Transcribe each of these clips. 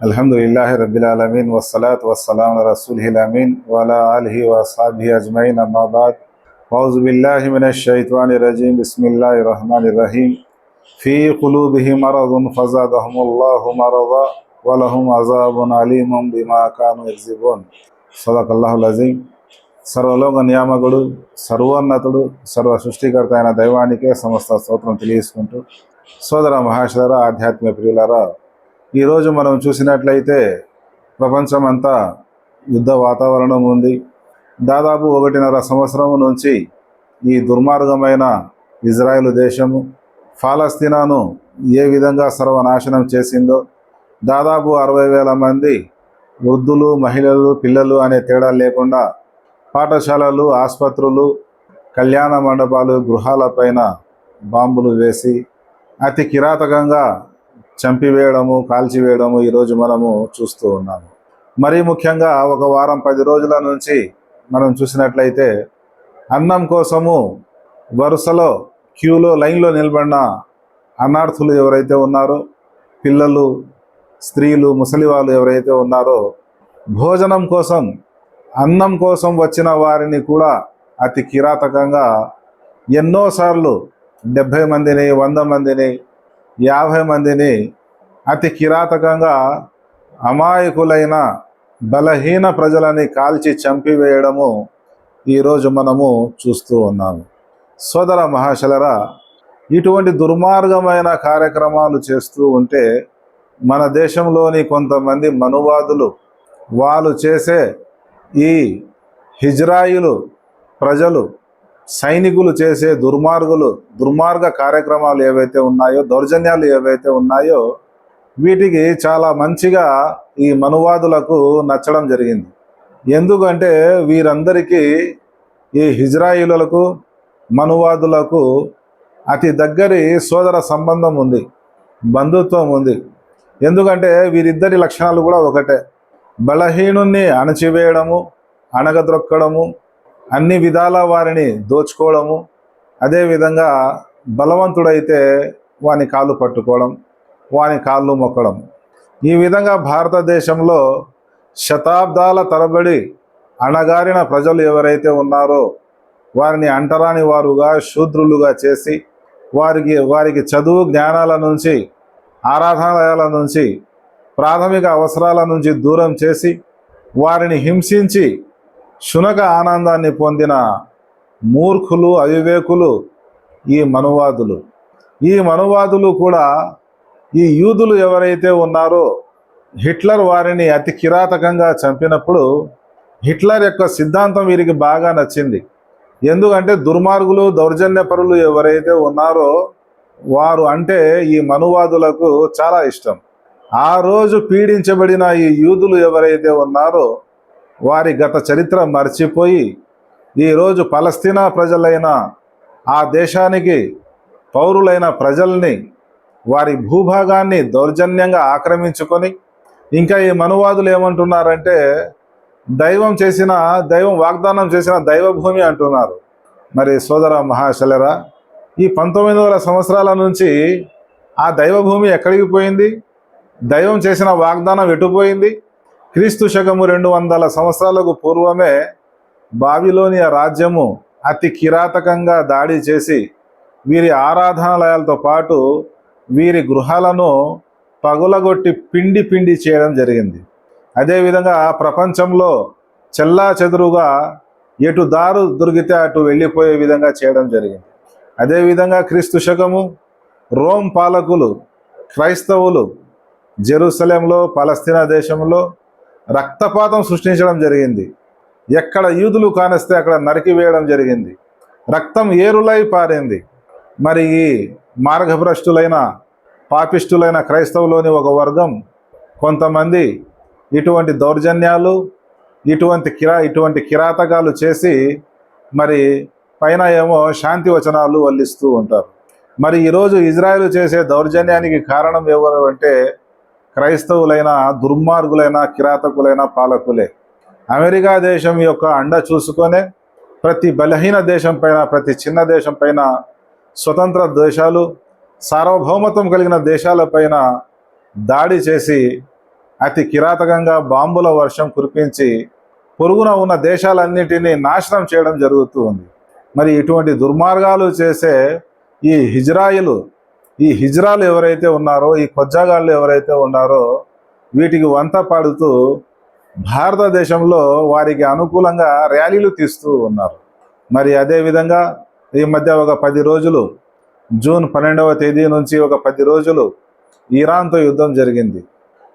আলহামদুলিল্লাহ রবিল আলমিন ওসালাত ওসালাম রসুল হিলামিন ওয়ালা আলহি ওয়াসাবি আজমাইন আমাবাদ আউজবিল্লাহ মিনাশাইতান রাজিম বিসমিল্লাহ রহমান রহিম। ফি কুলুবিহি মারাদুন ফাজাদাহুমুল্লাহু মারাদা, ওয়া লাহুম আযাবুন আলীমুম বিমা কানু ইয়াকজিবুন సదాకల్లాహుల్ అజీం సర్వలోక నియామకుడు సర్వోన్నతుడు సర్వ సృష్టికర్త అయిన దైవానికే సమస్త స్తోత్రం తెలియజేసుకుంటూ సోదర మహాశర ఆధ్యాత్మిక ప్రియులారా ఈరోజు మనం చూసినట్లయితే ప్రపంచం అంతా యుద్ధ వాతావరణం ఉంది. దాదాపు ఒకటిన్నర సంవత్సరం నుంచి ఈ దుర్మార్గమైన ఇజ్రాయెల్ దేశము ఫాలస్తీనాను ఏ విధంగా సర్వనాశనం చేసిందో దాదాపు అరవై వేల మంది వృద్ధులు మహిళలు పిల్లలు అనే తేడా లేకుండా పాఠశాలలు ఆసుపత్రులు కళ్యాణ మండపాలు గృహాలపైన బాంబులు వేసి అతి కిరాతకంగా చంపివేయడము కాల్చివేయడము ఈరోజు మనము చూస్తూ ఉన్నాము. మరీ ముఖ్యంగా ఒక వారం పది రోజుల నుంచి మనం చూసినట్లయితే అన్నం కోసము వరుసలో క్యూలో లైన్లో నిలబడిన అన్నార్థులు ఎవరైతే ఉన్నారో పిల్లలు స్త్రీలు ముసలి వాళ్ళు ఎవరైతే ఉన్నారో భోజనం కోసం అన్నం కోసం వచ్చిన వారిని కూడా అతి కిరాతకంగా ఎన్నోసార్లు డెబ్భై మందిని వంద మందిని యాభై మందిని అతి కిరాతకంగా అమాయకులైన బలహీన ప్రజలని కాల్చి చంపివేయడము ఈరోజు మనము చూస్తూ ఉన్నాము. సోదర మహాశలరా ఇటువంటి దుర్మార్గమైన కార్యక్రమాలు చేస్తూ ఉంటే మన దేశంలోని కొంతమంది మనువాదులు వాళ్ళు చేసే ఈ హిజ్రాయిలు ప్రజలు సైనికులు చేసే దుర్మార్గులు దుర్మార్గ కార్యక్రమాలు ఏవైతే ఉన్నాయో దౌర్జన్యాలు ఏవైతే ఉన్నాయో వీటికి చాలా మంచిగా ఈ మనువాదులకు నచ్చడం జరిగింది. ఎందుకంటే వీరందరికీ ఈ హిజ్రాయిలకు మనువాదులకు అతి దగ్గరి సోదర సంబంధం ఉంది బంధుత్వం ఉంది. ఎందుకంటే వీరిద్దరి లక్షణాలు కూడా ఒకటే. బలహీనుణ్ణి అణచివేయడము అణగద్రొక్కడము అన్ని విధాల వారిని దోచుకోవడము అదేవిధంగా బలవంతుడైతే వాని కాళ్ళు పట్టుకోవడం వాని కాళ్ళు మొక్కడం. ఈ విధంగా భారతదేశంలో శతాబ్దాల తరబడి అణగారిన ప్రజలు ఎవరైతే ఉన్నారో వారిని అంటరాని వారుగా శూద్రులుగా చేసి వారికి వారికి చదువు జ్ఞానాల నుంచి ఆరాధనాలయాల నుంచి ప్రాథమిక అవసరాల నుంచి దూరం చేసి వారిని హింసించి శునక ఆనందాన్ని పొందిన మూర్ఖులు అవివేకులు ఈ మనువాదులు. ఈ మనువాదులు కూడా ఈ యూదులు ఎవరైతే ఉన్నారో హిట్లర్ వారిని అతి కిరాతకంగా చంపినప్పుడు హిట్లర్ యొక్క సిద్ధాంతం వీరికి బాగా నచ్చింది. ఎందుకంటే దుర్మార్గులు దౌర్జన్యపరులు ఎవరైతే ఉన్నారో వారు అంటే ఈ మనువాదులకు చాలా ఇష్టం. ఆ రోజు పీడించబడిన ఈ యూదులు ఎవరైతే ఉన్నారో వారి గత చరిత్ర మర్చిపోయి ఈరోజు పలస్తీనా ప్రజలైన ఆ దేశానికి పౌరులైన ప్రజల్ని వారి భూభాగాన్ని దౌర్జన్యంగా ఆక్రమించుకొని ఇంకా ఈ మనువాదులు ఏమంటున్నారంటే దైవం చేసిన దైవం వాగ్దానం చేసిన దైవభూమి అంటున్నారు. మరి సోదర మహాశలరా ఈ పంతొమ్మిది వందల సంవత్సరాల నుంచి ఆ దైవభూమి ఎక్కడికి పోయింది? దైవం చేసిన వాగ్దానం ఎటుపోయింది క్రీస్తు శకము రెండు వందల సంవత్సరాలకు పూర్వమే బావిలోని రాజ్యము అతి కిరాతకంగా దాడి చేసి వీరి ఆరాధనాలయాలతో పాటు వీరి గృహాలను పగులగొట్టి పిండి పిండి చేయడం జరిగింది. అదేవిధంగా ప్రపంచంలో చెల్లా చెదురుగా ఎటు దారు దొరికితే అటు వెళ్ళిపోయే విధంగా చేయడం జరిగింది. అదేవిధంగా క్రీస్తు శకము రోమ్ పాలకులు క్రైస్తవులు జెరూసలేంలో పలస్తీనా దేశంలో రక్తపాతం సృష్టించడం జరిగింది. ఎక్కడ యూదులు కానిస్తే అక్కడ నరికివేయడం జరిగింది. రక్తం ఏరులై పారింది. మరి ఈ మార్గభ్రష్టులైన పాపిష్టులైన క్రైస్తవులోని ఒక వర్గం కొంతమంది ఇటువంటి దౌర్జన్యాలు ఇటువంటి కిరా ఇటువంటి కిరాతకాలు చేసి మరి పైన ఏమో శాంతి వచనాలు వల్లిస్తూ ఉంటారు. మరి ఈరోజు ఇజ్రాయెల్ చేసే దౌర్జన్యానికి కారణం ఎవరు అంటే క్రైస్తవులైన దుర్మార్గులైన కిరాతకులైన పాలకులే. అమెరికా దేశం యొక్క అండ చూసుకొనే ప్రతి బలహీన దేశం పైన ప్రతి చిన్న దేశం పైన స్వతంత్ర దేశాలు సార్వభౌమత్వం కలిగిన దేశాలపైన దాడి చేసి అతి కిరాతకంగా బాంబుల వర్షం కురిపించి పొరుగున ఉన్న దేశాలన్నిటినీ నాశనం చేయడం జరుగుతూ ఉంది. మరి ఇటువంటి దుర్మార్గాలు చేసే ఈ హిజ్రాయిలు ఈ హిజ్రాలు ఎవరైతే ఉన్నారో ఈ కొజ్జాగాళ్ళు ఎవరైతే ఉన్నారో వీటికి వంత పాడుతూ భారతదేశంలో వారికి అనుకూలంగా ర్యాలీలు తీస్తూ ఉన్నారు. మరి అదేవిధంగా ఈ మధ్య ఒక పది రోజులు జూన్ పన్నెండవ తేదీ నుంచి ఒక పది రోజులు ఇరాన్తో యుద్ధం జరిగింది.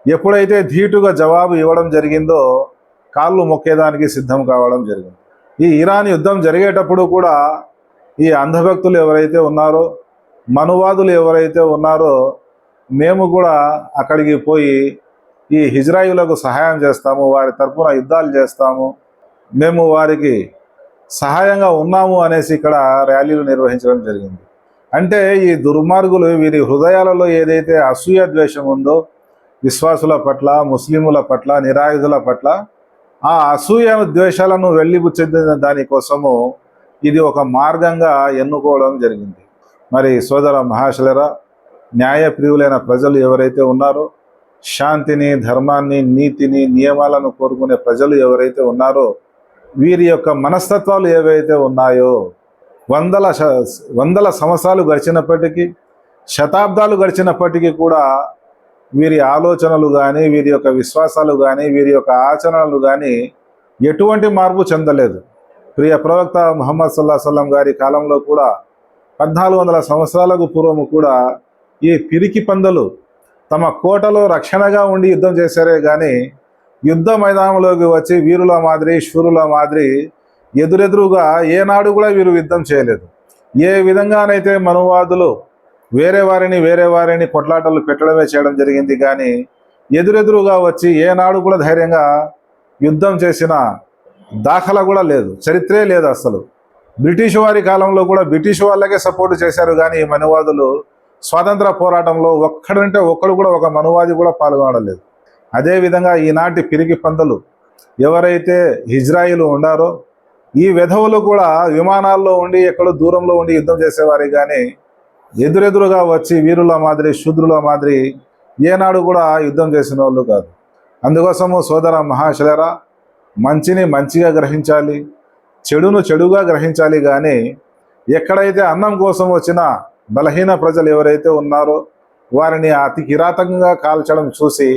ఎప్పుడైతే ధీటుగా జవాబు ఇవ్వడం జరిగిందో కాళ్ళు మొక్కేదానికి సిద్ధం కావడం జరిగింది. ఈ ఇరాన్ యుద్ధం జరిగేటప్పుడు కూడా ఈ అంధభక్తులు ఎవరైతే ఉన్నారో మనువాదులు ఎవరైతే ఉన్నారో మేము కూడా అక్కడికి పోయి ఈ హిజ్రాయిలకు సహాయం చేస్తాము వారి తరపున యుద్ధాలు చేస్తాము మేము వారికి సహాయంగా ఉన్నాము అనేసి ఇక్కడ ర్యాలీలు నిర్వహించడం జరిగింది. అంటే ఈ దుర్మార్గులు వీరి హృదయాలలో ఏదైతే అసూయ ద్వేషం ఉందో విశ్వాసుల పట్ల ముస్లిముల పట్ల నిరాయుధుల పట్ల ఆ అసూయ ద్వేషాలను వెళ్ళిపుచ్చిన దానికోసము ఇది ఒక మార్గంగా ఎన్నుకోవడం జరిగింది. మరి సోదర మహాశలరా న్యాయప్రియులైన ప్రజలు ఎవరైతే ఉన్నారో శాంతిని ధర్మాన్ని నీతిని నియమాలను కోరుకునే ప్రజలు ఎవరైతే ఉన్నారో వీరి యొక్క మనస్తత్వాలు ఏవైతే ఉన్నాయో వందల శ- వందల సంవత్సరాలు గడిచినప్పటికీ శతాబ్దాలు గడిచినప్పటికీ కూడా వీరి ఆలోచనలు కానీ వీరి యొక్క విశ్వాసాలు కానీ వీరి యొక్క ఆచరణలు కానీ ఎటువంటి మార్పు చెందలేదు. ప్రియ ప్రవక్త ముహమ్మద్ సల్లా సల్లం గారి కాలంలో కూడా పద్నాలుగు వందల సంవత్సరాలకు పూర్వము కూడా ఈ పిరికి పందలు తమ కోటలో రక్షణగా ఉండి యుద్ధం చేశారే కానీ యుద్ధ మైదానంలోకి వచ్చి వీరుల మాదిరి శూరుల మాదిరి ఎదురెదురుగా ఏనాడు కూడా వీరు యుద్ధం చేయలేదు. ఏ విధంగానైతే మనువాదులు వేరే వారిని వేరే వారిని కొట్లాటలు పెట్టడమే చేయడం జరిగింది కానీ ఎదురెదురుగా వచ్చి ఏనాడు కూడా ధైర్యంగా యుద్ధం చేసిన దాఖలా కూడా లేదు చరిత్రే లేదు అసలు. బ్రిటిష్ వారి కాలంలో కూడా బ్రిటిష్ వాళ్ళకే సపోర్ట్ చేశారు. కానీ ఈ మనువాదులు స్వాతంత్ర పోరాటంలో ఒక్కడంటే ఒక్కడు కూడా ఒక మనువాది కూడా పాల్గొనలేదు. అదేవిధంగా ఈనాటి పిరికి పందలు ఎవరైతే ఇజ్రాయిలు ఉండారో ఈ విధవులు కూడా విమానాల్లో ఉండి ఎక్కడో దూరంలో ఉండి యుద్ధం చేసేవారు. కానీ ఎదురెదురుగా వచ్చి వీరుల మాదిరి శూద్రుల మాదిరి ఏనాడు కూడా యుద్ధం చేసిన వాళ్ళు కాదు. అందుకోసము సోదర మహాశలరా మంచిని మంచిగా గ్రహించాలి. చెడును చెడుగా గ్రహించాలి కానీ ఎక్కడైతే అన్నం కోసం వచ్చిన బలహీన ప్రజలు ఎవరైతే ఉన్నారో వారిని అతి కిరాతకంగా కాల్చడం చూసి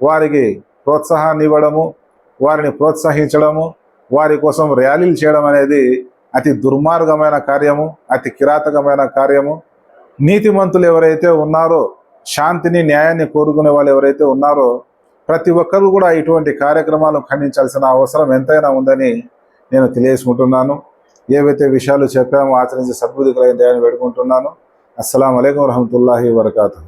వారికి ప్రోత్సాహాన్ని ఇవ్వడము వారిని ప్రోత్సహించడము వారి కోసం ర్యాలీలు చేయడం అనేది అతి దుర్మార్గమైన కార్యము అతి కిరాతకమైన కార్యము. నీతిమంతులు ఎవరైతే ఉన్నారో శాంతిని న్యాయాన్ని కోరుకునే వాళ్ళు ఎవరైతే ఉన్నారో ప్రతి ఒక్కరు కూడా ఇటువంటి కార్యక్రమాలను ఖండించాల్సిన అవసరం ఎంతైనా ఉందని నేను తెలియజేసుకుంటున్నాను. ఏవైతే విషయాలు చెప్పామో ఆచరించి సద్బుద్ధి కలిగిన దయాన్ని వేడుకుంటున్నాను. అస్సలం అయికం వరహమతుల్లాహి వరకాతూ